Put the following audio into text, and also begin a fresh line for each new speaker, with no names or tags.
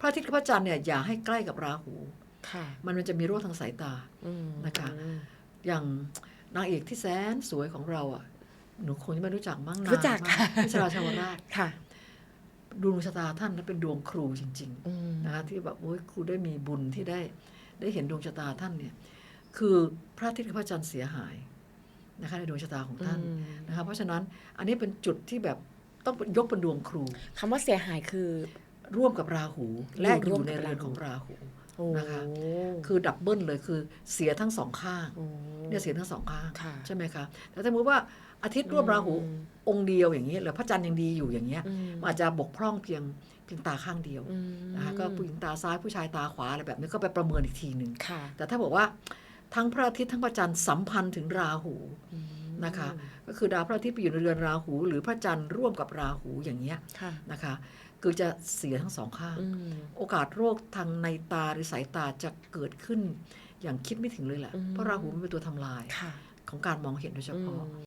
พระอาทิตย์กับพระจันทร์เนี่ยอย่าให้ใกล้กับราหู
ค่ะ
มันมันจะมีโรคทางสายตา
อืม
นะคะ อย่างนางเอกที่แสนสวยของเราอะ หนูคงจะไม่รู้จักมั้งนาน
รู้จัก
มา
ค่ะ
พิชราชาวราช
ค่ะ
ดวงชะตาท่านนั้นเป็นดวงครูจริง
อืม
ๆนะคะที่แบบโอ้ยครูได้มีบุญที่ได้ ได้เห็นดวงชะตาท่านเนี่ย คือพระอาทิตย์กับพระจันทร์เสียหายนะคะในดวงชะตาของท่าน
อืม
นะคะเพราะฉะนั้นอันนี้เป็นจุดที่แบบต้องยกเป็นดวงครู
คำว่าเสียหายคือ
ร่วมกับราหู และ
ร่
อ
วม
ยู่ใน
กับ
เรือน
ราหู
ของราหู
โอ้
นะคะคือดับเบิลเลยคือเสียทั้งสองข้าง
โอ้
เนี่ยเสียทั้งสองข้าง
ค่ะ
ใช่ไหมคะแต่ถ้าสมมติว่าอาทิตย์ร่วมราหู
อืม
องค์เดียวอย่างนี้หรือพระจันทร์ยังดีอยู่อย่างเงี้ย
อืม
มันอาจจะบกพร่องเพียงเพียงตาข้างเดียว
อืม
นะคะก็ผู้หญิงตาซ้ายผู้ชายตาขวาอะไรแบบนี้ก็ไปประเมินอีกทีหนึ่ง
ค่ะ
แต่ถ้าบอกว่าทั้งพระอาทิตย์ทั้งพระจันทร์สัมพันธ์ถึงราหู
อืม
นะคะ ก็คือดาวพระอาทิตย์ไปอยู่ในเรือนราหู หรือพระจันทร์ร่วมกับราหูอย่างเงี้ย
ค่ะ
นะคะ คือจะเสียทั้งสองข้าง
อืม
โอกาสโรคทางในตาหรือสายตาจะเกิดขึ้นอย่างคิดไม่ถึงเลยแหละ
อืม
เพราะราหูมันเป็นตัวทำลาย
ค่ะ
ของการมองเห็นโดยเฉพาะ
อืม